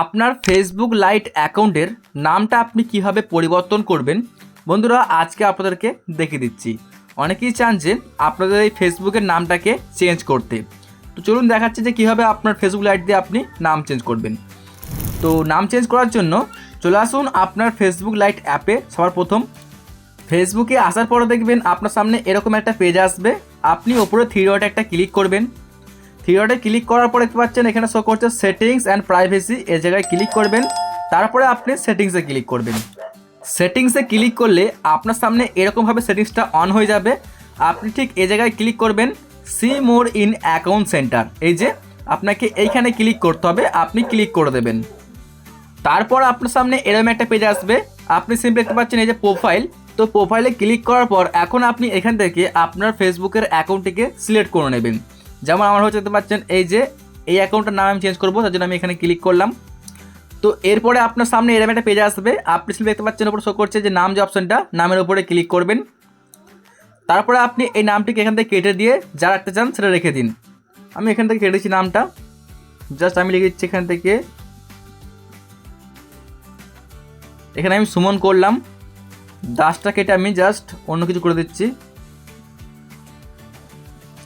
আপনার Facebook light অ্যাকাউন্টের নামটা আপনি কীভাবে পরিবর্তন করবেন? বন্ধুরা, আজকে আপনাদেরকে দেখিয়ে দিচ্ছি। অনেকেই চান যে আপনাদের এই ফেসবুকের নামটাকে চেঞ্জ করতে। তো চলুন দেখাচ্ছে যে কীভাবে আপনার ফেসবুক লাইট দিয়ে আপনি নাম চেঞ্জ করবেন। তো নাম চেঞ্জ করার জন্য চলে আসুন আপনার ফেসবুক লাইট অ্যাপে সবার প্রথম ফেসবুকে আসার পরে দেখবেন আপনার সামনে এরকম একটা পেজ আসবে। আপনি ওপরে থ্রি ডটে একটা ক্লিক করবেন। থ্রি ক্লিক করার পরে দেখতে পাচ্ছেন, এখানে শো করছে সেটিংস অ্যান্ড প্রাইভেসি এই জায়গায় ক্লিক করবেন। তারপরে আপনি সেটিংসে ক্লিক করবেন। সেটিংসে ক্লিক করলে আপনার সামনে এরকমভাবে সেটিংসটা অন হয়ে যাবে। আপনি ঠিক এ জায়গায় ক্লিক করবেন see more in account centre এই যে, আপনাকে এইখানে ক্লিক করতে হবে, আপনি ক্লিক করে দেবেন। তারপর আপনার সামনে এরকম একটা পেজ আসবে। আপনি সিম্পলি দেখতে পাচ্ছেন এই যে প্রোফাইল তো প্রোফাইলে ক্লিক করার পর এখন আপনি এখান থেকে আপনার ফেসবুকের অ্যাকাউন্টটিকে সিলেক্ট করে নেবেন। যেমন আমার হচ্ছে দেখতে পাচ্ছেন, এই যে, এই অ্যাকাউন্টটার নাম আমি চেঞ্জ করব, তার জন্য আমি এখানে ক্লিক করলাম। তো এরপরে আপনার সামনে এরকম একটা পেজ আসবে, আপনি সিম্পলি দেখতে পাচ্ছেন ওপরে শো করছে যে নাম যে অপশনটা নামের উপরে ক্লিক করবেন। তারপরে আপনি এই নামটিকে এখান থেকে কেটে দিয়ে যা রাখতে চান সেটা রেখে দিন। আমি এখান থেকে কেটেছি নামটা। জাস্ট আমি লিখে দিচ্ছি এখান থেকে। এখানে আমি সুমন করলাম। দাসটা কেটে আমি জাস্ট অন্য কিছু করে দিচ্ছি।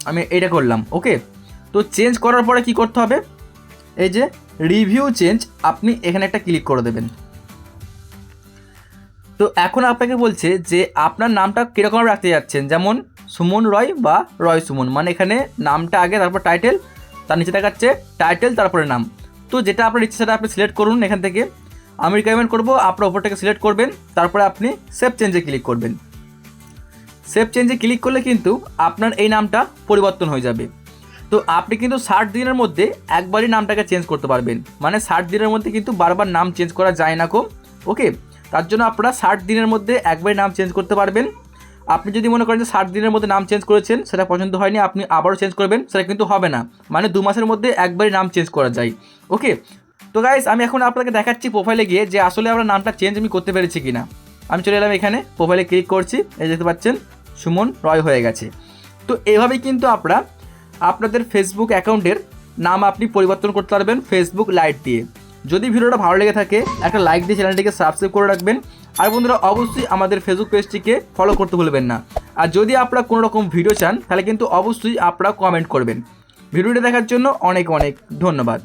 আমি এটা করলাম ওকে তো চেঞ্জ করার পরে কি করতে হবে? এই যে রিভিউ চেঞ্জ আপনি এখানে একটা ক্লিক করে দেবেন। তো এখন আপনাকে বলছে যে আপনার নামটা কীরকম রাখতে যাচ্ছেন? যেমন সুমন রয় বা রয় সুমন। মানে এখানে নামটা আগে, তারপর টাইটেল তার নিচে দেখাচ্ছে টাইটেল তারপরে নাম। তো যেটা আপনার ইচ্ছে সেটা আপনি সিলেক্ট করুন এখান থেকে। আমি রিকমেন্ড করব, আপনার ওপরটাকে সিলেক্ট করবেন, তারপরে আপনি সেভ চেঞ্জে ক্লিক করবেন। সেভ চেঞ্জে ক্লিক করলে কিন্তু আপনার এই নামটা পরিবর্তন হয়ে যাবে। তো আপনি কিন্তু ষাট দিনের মধ্যে একবারই নামটাকে চেঞ্জ করতে পারবেন। মানে ষাট দিনের মধ্যে কিন্তু বারবার নাম চেঞ্জ করা যায় না কো। ওকে? তার জন্য আপনারা ষাট দিনের মধ্যে একবারই নাম চেঞ্জ করতে পারবেন। আপনি যদি মনে করেন যে ষাট দিনের মধ্যে নাম চেঞ্জ করেছেন, সেটা পছন্দ হয়নি, আপনি আবারও চেঞ্জ করবেন, সেটা কিন্তু হবে না। মানে দু মাসের মধ্যে একবারই নাম চেঞ্জ করা যায়। ওকে? তো গাইস আমি এখন আপনাকে দেখাচ্ছি প্রোফাইলে গিয়ে যে আসলে আমরা নামটা চেঞ্জ আমি করতে পেরেছি কিনা। আমি চলে এলাম এখানে প্রোফাইলে ক্লিক করছি, এই দেখতে পাচ্ছেন সুমন রয় হয়ে গেছে। তো এভাবেই কিন্তু আপনারা আপনাদের ফেসবুক অ্যাকাউন্টের নাম আপনি পরিবর্তন করতে পারবেন ফেসবুক লাইট দিয়ে। যদি ভিডিওটা ভালো লেগে থাকে, একটা লাইক দিয়ে চ্যানেলটিকে সাবস্ক্রাইব করে রাখবেন। আর বন্ধুরা, অবশ্যই আমাদের ফেসবুক পেজটিকে ফলো করতে ভুলবেন না। আর যদি আপনারা কোনো রকম ভিডিও চান, তাহলে কিন্তু অবশ্যই আপনারা কমেন্ট করবেন। ভিডিওটি দেখার জন্য অনেক অনেক ধন্যবাদ।